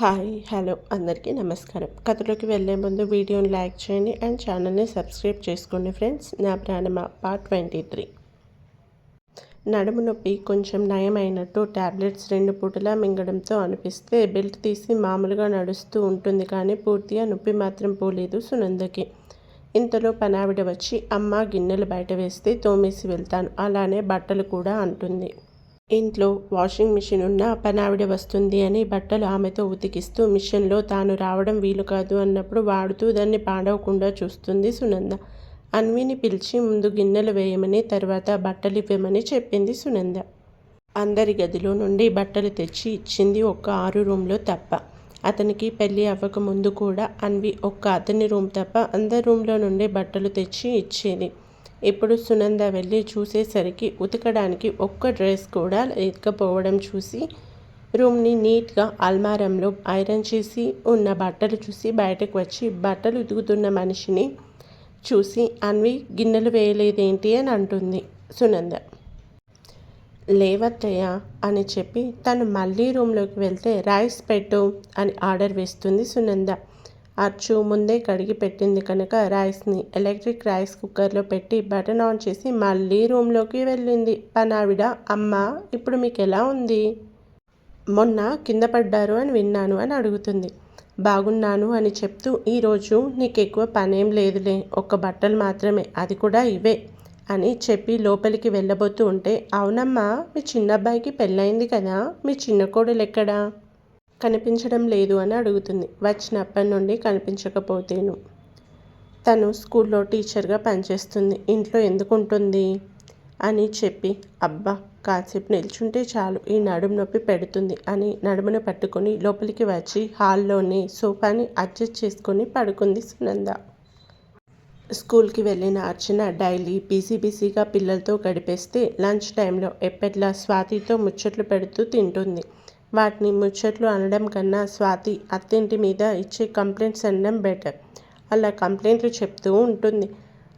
Hi hello అందరికీ నమస్కారం. కథలోకి వెళ్ళే ముందు వీడియోని లైక్ చేయండి అండ్ ఛానల్ని సబ్స్క్రైబ్ చేసుకోండి ఫ్రెండ్స్. నా ప్రాణమ పార్ట్ ట్వంటీ త్రీ నడుము నొప్పి కొంచెం నయమైనట్టు ట్యాబ్లెట్స్ రెండు పూటలా మింగడంతో అనిపిస్తే బెల్ట్ తీసి మామూలుగా నడుస్తూ ఉంటుంది కానీ పూర్తిగా నొప్పి మాత్రం పోలేదు సునందకి. ఇంతలో పనావిడ వచ్చి అమ్మ గిన్నెలు బయట వేస్తే తోమేసి వెళ్తాను. అలానే బట్టలు కూడా అంటుంది. ఇంట్లో వాషింగ్ మిషన్ ఉన్న పనావిడ వస్తుంది అని బట్టలు ఆమెతో ఉతికిస్తూ మిషన్లో తాను రావడం వీలు కాదు అన్నప్పుడు వాడుతూ దాన్ని పాడవకుండా చూస్తుంది సునంద. అన్విని పిలిచి ముందు గిన్నెలు వేయమని తర్వాత బట్టలు ఇవ్వమని చెప్పింది సునంద. అందరి గదిలో నుండి బట్టలు తెచ్చి ఇచ్చింది ఒక్క ఆరు రూమ్లో తప్ప. అతనికి పెళ్ళి అవ్వక ముందు కూడా అన్వి ఒక్క అతని రూమ్ తప్ప అందరి రూమ్లో నుండి బట్టలు తెచ్చి ఇచ్చేది. ఇప్పుడు సునంద వెళ్ళి చూసేసరికి ఉతకడానికి ఒక్క డ్రెస్ కూడా లేకపోవడం చూసి రూమ్ని నీట్గా అల్మారంలో ఐరన్ చేసి ఉన్న బట్టలు చూసి బయటకు వచ్చి బట్టలు ఉతుకుతున్న మనిషిని చూసి అన్వి గిన్నెలు వేయలేదేంటి అని అంటుంది సునంద. లేవత్తయ్య అని చెప్పి తను మళ్ళీ రూమ్లోకి వెళ్తే రైస్ పెట్టు అని ఆర్డర్ వేస్తుంది సునంద. అచ్చు ముందే కడిగి పెట్టింది కనుక రైస్ని ఎలక్ట్రిక్ రైస్ కుక్కర్లో పెట్టి బటన్ ఆన్ చేసి మళ్ళీ రూమ్లోకి వెళ్ళింది. పనావిడ అమ్మ ఇప్పుడు మీకు ఎలా ఉంది? మొన్న కింద పడ్డారు అని విన్నాను అని అడుగుతుంది. బాగున్నాను అని చెప్తూ ఈరోజు నీకు ఎక్కువ పనేం లేదులే ఒక్క బట్టలు మాత్రమే అది కూడా ఇవే అని చెప్పి లోపలికి వెళ్ళబోతూ ఉంటే అవునమ్మా మీ చిన్న అబ్బాయికి పెళ్ళయింది కదా మీ చిన్న కోడలు ఎక్కడా కనిపించడం లేదు అని అడుగుతుంది. వచ్చినప్పటి నుండి కనిపించకపోతేను. తను స్కూల్లో టీచర్గా పనిచేస్తుంది. ఇంట్లో ఎందుకు ఉంటుంది? అని చెప్పి అబ్బా కాసేపు నిల్చుంటే చాలు ఈ నడుము నొప్పి పెడుతుంది అని నడుమును పట్టుకొని లోపలికి వచ్చి హాల్లోనే సోఫాని అడ్జస్ట్ చేసుకొని పడుకుంది సునంద. స్కూల్కి వెళ్ళిన అర్చన డైలీ బిజీ బిజీగా పిల్లలతో గడిపేస్తే లంచ్ టైంలో ఎప్పట్లా స్వాతితో ముచ్చట్లు పెడుతూ తింటుంది. వాటిని ముచ్చట్లు అనడం కన్నా స్వాతి అత్తింటి మీద ఇచ్చే కంప్లైంట్స్ అనడం బెటర్. అలా కంప్లైంట్లు చెప్తూ ఉంటుంది.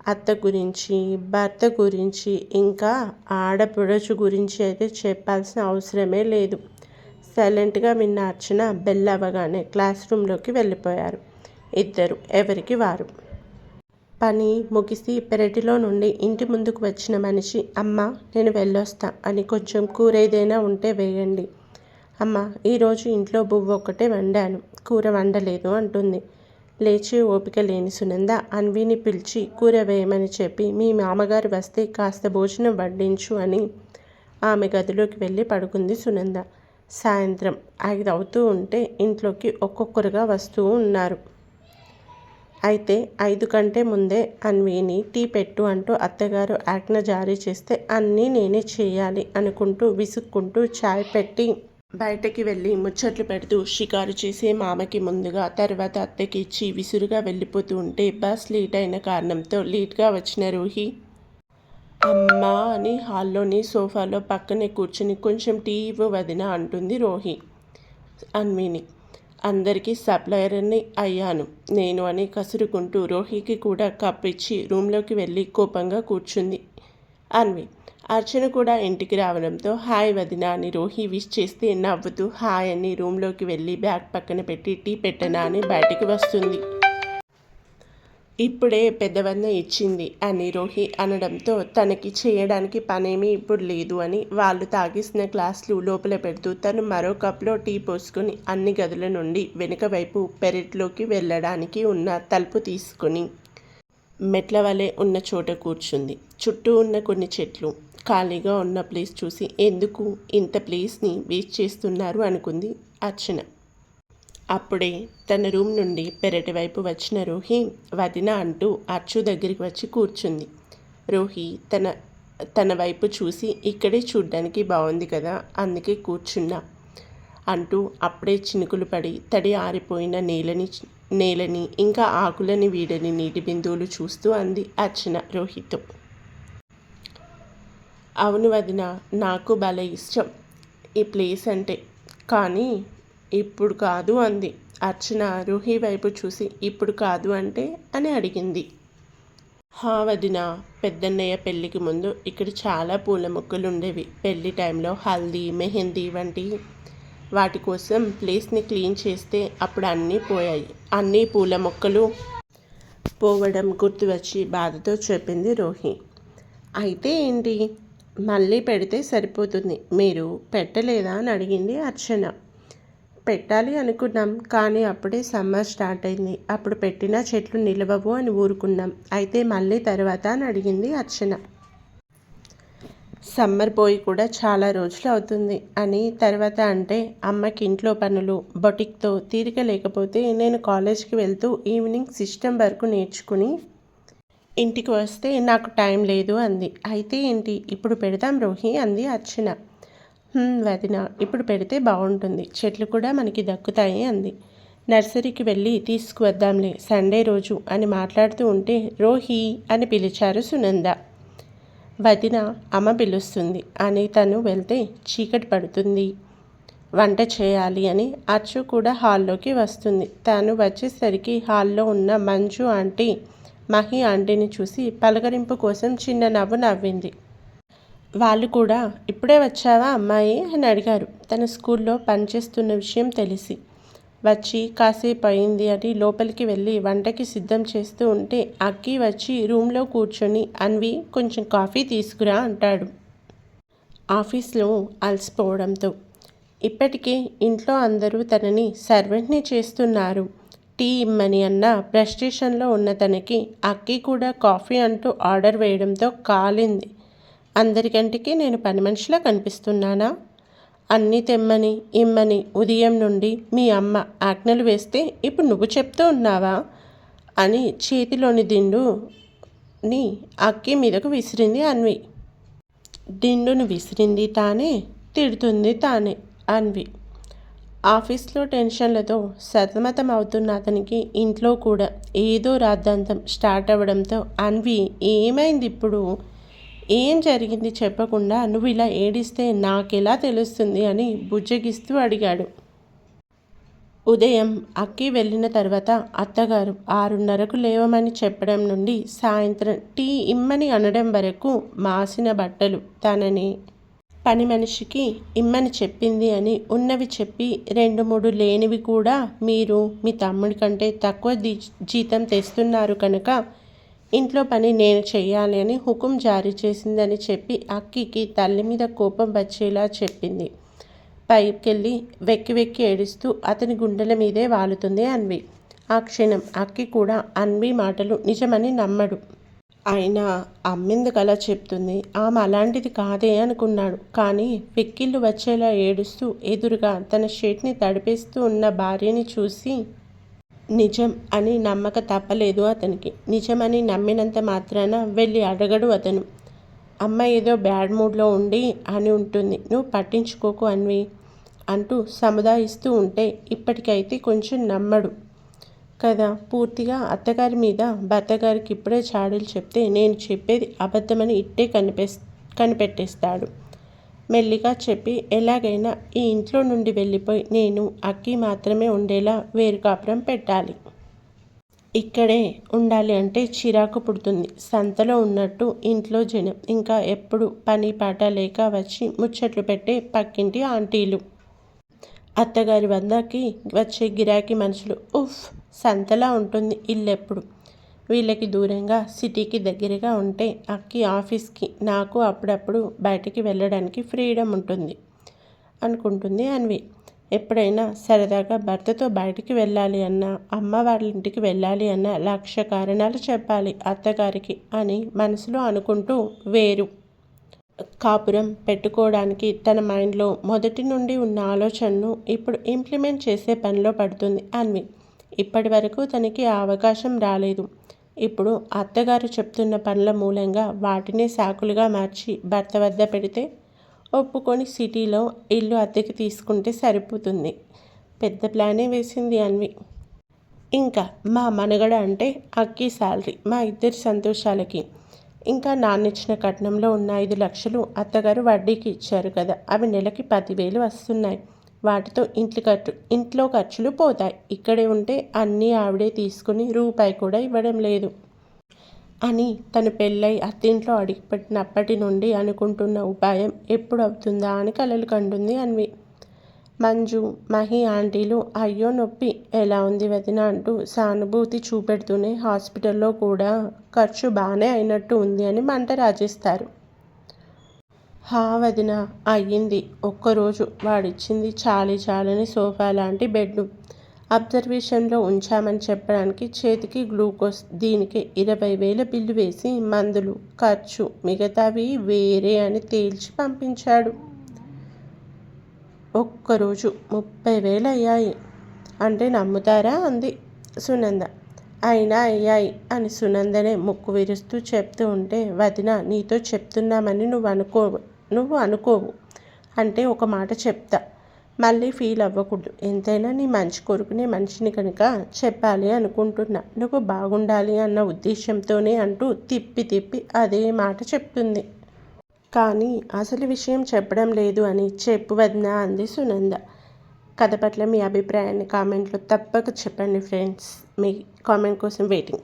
అత్త గురించి భర్త గురించి ఇంకా ఆడపడుచు గురించి అయితే చెప్పాల్సిన అవసరమే లేదు. సైలెంట్గా విన్న అర్చన బెల్ అవ్వగానే క్లాస్ రూమ్లోకి వెళ్ళిపోయారు. ఇద్దరు ఎవరికి వారు? పని ముగిసి పెరటిలో నుండి ఇంటి ముందుకు వచ్చిన మనిషి అమ్మ నేను వెళ్ళొస్తా. అని కొంచెం కూర ఏదైనా ఉంటే వేయండి. అమ్మ ఈరోజు ఇంట్లో బువ్వ ఒక్కటే వండాను. కూర వండలేదు అంటుంది. లేచి ఓపిక లేని సునంద అన్విని పిలిచి కూర వేయమని చెప్పి మీ మామగారు వస్తే కాస్త భోజనం వడ్డించు అని ఆమె గదిలోకి వెళ్ళి పడుకుంది సునంద. సాయంత్రం ఐదు అవుతూ ఉంటే ఇంట్లోకి ఒక్కొక్కరుగా వస్తూ ఉన్నారు. అయితే ఐదు కంటే ముందే అన్విని టీ పెట్టు అంటూ అత్తగారు ఆజ్ఞ జారీ చేస్తే అన్నీ నేనే చేయాలి అనుకుంటూ విసుక్కుంటూ చాయ్ పెట్టి బయటకి వెళ్ళి ముచ్చట్లు పెడుతూ షికారు చేసే మామకి ముందుగా తర్వాత అత్తకి ఇచ్చి విసురుగా వెళ్ళిపోతూ ఉంటే బస్ లేట్ అయిన కారణంతో లేట్గా వచ్చిన రూహి అమ్మా అని హాల్లోని సోఫాలో పక్కనే కూర్చుని కొంచెం టీ ఇవ్వు వదిన అంటుంది రోహి అన్విని. అందరికీ సప్లయర్ని అయ్యాను నేను అని కసురుకుంటూ రోహికి కూడా కప్పిచ్చి రూమ్లోకి వెళ్ళి కోపంగా కూర్చుంది అన్వి. అర్చన కూడా ఇంటికి రావడంతో హాయ్ వదిన అని రోహి విష్ చేస్తే నవ్వుతూ హాయ్ అని రూమ్లోకి వెళ్ళి బ్యాగ్ పక్కన పెట్టి టీ పెట్టనా అని బయటికి వస్తుంది. ఇప్పుడే పెద్దవన్న ఇచ్చింది అని రోహి అనడంతో తనకి చేయడానికి పనేమీ ఇప్పుడు లేదు అని వాళ్ళు తాగిసిన గ్లాసులు లోపల పెడుతూ తను మరో కప్లో టీ పోసుకొని అన్ని గదుల నుండి వెనుక వైపు పెరట్లోకి వెళ్ళడానికి ఉన్న తలుపు తీసుకొని మెట్ల వలె ఉన్న చోట కూర్చుంది. చుట్టూ ఉన్న కొన్ని చెట్లు ఖాళీగా ఉన్న ప్లేస్ చూసి ఎందుకు ఇంత ప్లేస్ని వేస్ట్ చేస్తున్నారు అనుకుంది అర్చన. అప్పుడే తన రూమ్ నుండి పెరటి వైపు వచ్చిన రోహి వదిన అంటూ అచ్చు దగ్గరికి వచ్చి కూర్చుంది. రోహి తన తన వైపు చూసి ఇక్కడే చూడ్డానికి బాగుంది కదా అందుకే కూర్చున్నా అంటూ అప్పుడే చినుకులు పడి తడి ఆరిపోయిన నేలని నేలని ఇంకా ఆకులని వీడని నీటి బిందువులు చూస్తూ అంది అర్చన రోహితో. అవును వదిన నాకు భలే ఇష్టం ఈ ప్లేస్ అంటే. కానీ ఇప్పుడు కాదు అంది. అర్చన రూహి వైపు చూసి ఇప్పుడు కాదు అంటే? అని అడిగింది. హా వదిన పెద్దన్నయ్య పెళ్ళికి ముందు ఇక్కడ చాలా పూల మొక్కలు ఉండేవి. పెళ్ళి టైంలో హల్దీ మెహందీ వంటి వాటి కోసం ప్లేస్ని క్లీన్ చేస్తే అప్పుడు అన్నీ పోయాయి. అన్నీ పూల మొక్కలు పోవడం గుర్తు వచ్చి బాధతో చెప్పింది రోహి. అయితే ఏంటి? మళ్ళీ పెడితే సరిపోతుంది. మీరు పెట్టలేదా అని అడిగింది అర్చన. పెట్టాలి అనుకున్నాం కానీ అప్పుడే సమ్మర్ స్టార్ట్ అయింది. అప్పుడు పెట్టిన చెట్లు నిలవవు అని ఊరుకున్నాం. అయితే మళ్ళీ తర్వాత అని అడిగింది అర్చన. సమ్మర్ పోయి కూడా చాలా రోజులు అవుతుంది అని తర్వాత అంటే అమ్మకి ఇంట్లో పనులు బొటిక్తో తీరిక లేకపోతే నేను కాలేజ్కి వెళ్తూ ఈవినింగ్ సిస్టమ్ వరకు నేర్చుకుని ఇంటికి వస్తే నాకు టైం లేదు అంది. అయితే ఏంటి? ఇప్పుడు పెడదాం రోహి అంది అర్చన. వదిన ఇప్పుడు పెడితే బాగుంటుంది. చెట్లు కూడా మనకి దక్కుతాయి అంది. నర్సరీకి వెళ్ళి తీసుకువద్దాంలే సండే రోజు అని మాట్లాడుతూ ఉంటే రోహి అని పిలిచారు సునంద. వదిన అమ్మ పిలుస్తుంది. అని తను వెళ్తే చీకటి పడుతుంది. వంట చేయాలి అని అచ్చు కూడా హాల్లోకి వస్తుంది. తను వచ్చేసరికి హాల్లో ఉన్న మంజు ఆంటీ మహి ఆంటీని చూసి పలకరింపు కోసం చిన్న నవ్వు నవ్వింది. వాళ్ళు కూడా ఇప్పుడే వచ్చావా అమ్మాయి? అని అడిగారు. తన స్కూల్లో పనిచేస్తున్న విషయం తెలిసి. వచ్చి కాసేపు అయింది అని లోపలికి వెళ్ళి వంటకి సిద్ధం చేస్తూ ఉంటే అక్కి వచ్చి రూమ్లో కూర్చొని అన్వి కొంచెం కాఫీ తీసుకురా అంటాడు. ఆఫీస్లో అలసిపోవడంతో. ఇప్పటికే ఇంట్లో అందరూ తనని సర్వెంట్ని చేస్తున్నారు. టీ ఇమ్మని అన్న ప్రెస్టేషన్లో ఉన్న తనకి అక్కి కూడా కాఫీ అంటూ ఆర్డర్ వేయడంతో కాలింది. అందరికంటికి నేను పని మనిషిలా కనిపిస్తున్నానా? అన్నీ తెమ్మని ఇమ్మని ఉదయం నుండి మీ అమ్మ ఆజ్ఞలు వేస్తే ఇప్పుడు నువ్వు చెప్తూ ఉన్నావా? అని చేతిలోని దిండుని అక్కి మీదకు విసిరింది అన్వి. దిండును విసిరింది తానే తిడుతుంది తానే అన్వి. ఆఫీస్లో టెన్షన్లతో సతమతం అవుతున్న అతనికి ఇంట్లో కూడా ఏదో రాద్ధాంతం స్టార్ట్ అవ్వడంతో అన్వి ఏమైంది ఇప్పుడు? ఏం జరిగింది చెప్పకుండా నువ్వు ఇలా ఏడిస్తే నాకెలా తెలుస్తుంది? అని బుజ్జగిస్తూ అడిగాడు. ఉదయం అక్కి వెళ్ళిన తర్వాత అత్తగారు ఆరున్నరకు లేవమని చెప్పడం నుండి సాయంత్రం టీ ఇమ్మని అనడం వరకు మాసిన బట్టలు తనని పని మనిషికి ఇమ్మని చెప్పింది అని ఉన్నవి చెప్పి రెండు మూడు లేనివి కూడా మీరు మీ తమ్ముడి కంటే తక్కువ జీతం తెస్తున్నారు కనుక ఇంట్లో పని నేను చెయ్యాలి అని హుకుం జారీ చేసిందని చెప్పి అక్కికి తల్లి మీద కోపం వచ్చేలా చెప్పింది. పైకెళ్ళి వెక్కి వెక్కి ఏడుస్తూ అతని గుండెల మీదే వాలుతుంది అన్వి. ఆ క్షణం అక్కి కూడా అన్వి మాటలు నిజమని నమ్మడు. అయినా అమ్మెందుకు అలా చెప్తుంది? ఆమె అలాంటిది కాదే అనుకున్నాడు. కానీ వెక్కిళ్ళు వచ్చేలా ఏడుస్తూ ఎదురుగా తన షర్ట్ని తడిపేస్తూ ఉన్న భార్యని చూసి నిజం అని నమ్మక తప్పలేదు అతనికి. నిజమని నమ్మినంత మాత్రాన వెళ్ళి అడగడు అతను. అమ్మ ఏదో బ్యాడ్ మూడ్లో ఉండి అని ఉంటుంది. నువ్వు పట్టించుకోకు అన్వి అంటూ సముదాయిస్తూ ఉంటే ఇప్పటికైతే కొంచెం నమ్మడు. కదా? పూర్తిగా అత్తగారి మీద భర్తగారికి ఇప్పుడే చాడీలు చెప్తే నేను చెప్పేది అబద్ధమని ఇట్టే కనిపే కనిపెట్టేస్తాడు. మెల్లిగా చెప్పి ఎలాగైనా ఈ ఇంట్లో నుండి వెళ్ళిపోయి నేను అక్కి మాత్రమే ఉండేలా వేరు కాపురం పెట్టాలి. ఇక్కడే ఉండాలి అంటే చిరాకు పుడుతుంది. సంతలో ఉన్నట్టు ఇంట్లో జనం ఇంకా ఎప్పుడు పని పాట లేక వచ్చి ముచ్చట్లు పెట్టే పక్కింటి ఆంటీలు. అత్తగారి వందకి వచ్చే గిరాకీ మనుషులు ఉఫ్! సంతలా ఉంటుంది ఇల్లెప్పుడు. వీళ్ళకి దూరంగా సిటీకి దగ్గరగా ఉంటే అక్కి ఆఫీస్కి నాకు అప్పుడప్పుడు బయటికి వెళ్ళడానికి ఫ్రీడమ్ ఉంటుంది అనుకుంటుంది అన్వి. ఎప్పుడైనా సరదాగా భర్తతో బయటికి వెళ్ళాలి అన్నా అమ్మ వాళ్ళ ఇంటికి వెళ్ళాలి అన్న లక్ష కారణాలు చెప్పాలి అత్తగారికి అని మనసులో అనుకుంటూ వేరు. కాపురం పెట్టుకోవడానికి తన మైండ్లో మొదటి నుండి ఉన్న ఆలోచనను ఇప్పుడు ఇంప్లిమెంట్ చేసే పనిలో పడుతుంది అన్వి. ఇప్పటి వరకు తనకి ఆ అవకాశం రాలేదు. ఇప్పుడు అత్తగారు చెప్తున్న పనుల మూలంగా వాటినే సాకులుగా మార్చి భర్త వద్ద పెడితే ఒప్పుకొని సిటీలో ఇల్లు అద్దెకి తీసుకుంటే సరిపోతుంది. పెద్ద ప్లానే వేసింది అన్వి. ఇంకా మా మనగడ అంటే అక్కి శాలరీ మా ఇద్దరి సంతోషాలకి. ఇంకా నాన్నిచ్చిన కట్నంలో ఉన్న ఐదు లక్షలు అత్తగారు వడ్డీకి ఇచ్చారు కదా అవి నెలకి పదివేలు వస్తున్నాయి. వాటితో ఇంట్లో ఖర్చు ఇంట్లో ఖర్చులు పోతాయి. ఇక్కడే ఉంటే అన్నీ ఆవిడే తీసుకుని రూపాయి కూడా ఇవ్వడం లేదు. అని తను పెళ్ళై అత్తింట్లో అడిగిపెట్టినప్పటి నుండి అనుకుంటున్న ఉపాయం ఎప్పుడు అవుతుందా అని కలలు కంటుంది అన్వి. మంజు మహి ఆంటీలు అయ్యో నొప్పి ఎలా ఉంది వదిన అంటూ సానుభూతి చూపెడుతూనే హాస్పిటల్లో కూడా ఖర్చు బాగానే అయినట్టు ఉంది అని మంట రాజేస్తారు. హా వదిన అయ్యింది. ఒక్కరోజు వాడిచ్చింది చాలీ చాలని సోఫా లాంటి బెడ్ అబ్జర్వేషన్లో ఉంచామని చెప్పడానికి చేతికి గ్లూకోజ్ దీనికి ఇరవై వేల బిల్లు వేసి మందులు ఖర్చు మిగతావి వేరే అని తేల్చి పంపించాడు. ఒక్కరోజు ముప్పై వేలు అయ్యాయి. అంటే నమ్ముతారా? అంది సునంద. అయినా అయ్యాయి అని సునందనే ముక్కు విరుస్తూ చెప్తూ ఉంటే వదిన నీతో చెప్తున్నామని నువ్వు అనుకో నువ్వు అనుకోవు. అంటే ఒక మాట చెప్తా. మళ్ళీ ఫీల్ అవ్వకూడదు. ఎంతైనా నీ మంచి కోరుకునే మనిషిని కనుక చెప్పాలి అనుకుంటున్నా. నువ్వు బాగుండాలి అన్న ఉద్దేశంతోనే అంటూ తిప్పి తిప్పి అదే మాట చెప్తుంది. కానీ అసలు విషయం చెప్పడం లేదు అని చెప్పు వదినా అంది సునంద. కథ పట్ల మీ అభిప్రాయాన్ని కామెంట్లో తప్పక చెప్పండి ఫ్రెండ్స్. మీ కామెంట్ కోసం వెయిటింగ్.